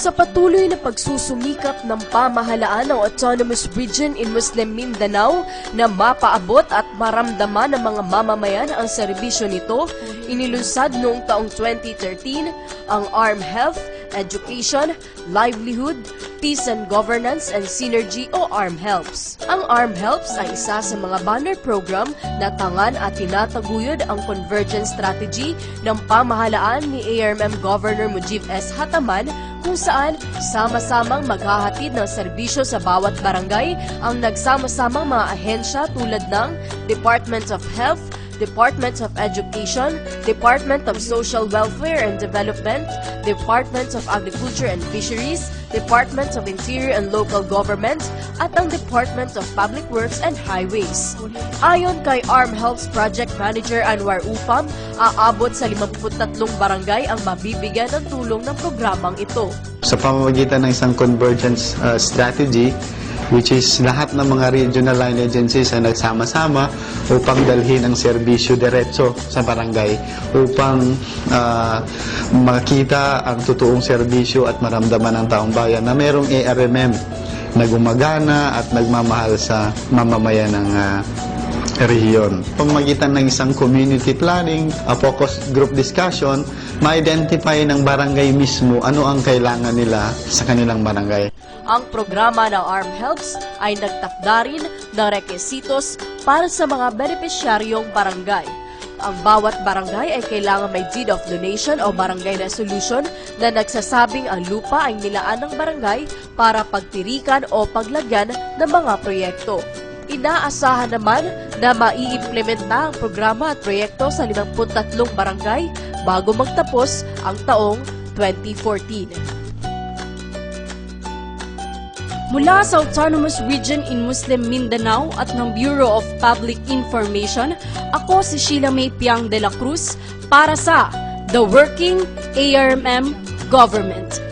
Sa patuloy na pagsusumikap ng pamahalaan ng Autonomous Region in Muslim Mindanao na mapaabot at maramdaman ng mga mamamayan ang serbisyo nito, inilunsad noong taong 2013 ang ARM Health, Education, Livelihood, Peace and Governance and Synergy o ARM Helps. Ang ARM Helps ay isa sa mga banner program na tangan at tinataguyod ang convergence strategy ng pamahalaan ni ARMM Governor Mujib S. Hataman kung saan sama-samang maghahatid ng serbisyo sa bawat barangay ang nagsama-samang mga ahensya tulad ng Department of Health, Department of Education, Department of Social Welfare and Development, Department of Agriculture and Fisheries, Department of Interior and Local Government, at ang Department of Public Works and Highways. Ayon kay Arm Helps Project Manager Anwar Upam, aabot sa 53 barangay ang mabibigyan ng tulong ng programang ito. sa pamamagitan ng isang convergence uh, strategy which is lahat ng mga regional line agencies ay nagsama-sama upang dalhin ang serbisyo diretso sa barangay upang uh, makita ang totoong serbisyo at maramdaman ng taong bayan na merong ARMM na gumagana at nagmamahal sa mamamayan ng uh, rehiyon. Pamamagitan ng isang community planning, a focus group discussion, ma-identify ng barangay mismo ano ang kailangan nila sa kanilang barangay. Ang programa ng ARM Helps ay nagtakda rin ng rekesitos para sa mga benepisyaryong barangay. Ang bawat barangay ay kailangan may deed of donation o barangay resolution na nagsasabing ang lupa ay nilaan ng barangay para pagtirikan o paglagyan ng mga proyekto. Inaasahan naman na maiimplementa ang programa at proyekto sa 53 barangay bago magtapos ang taong 2014. Mula sa Autonomous Region in Muslim Mindanao at ng Bureau of Public Information, ako si Sheila May Piang de la Cruz para sa The Working ARMM Government.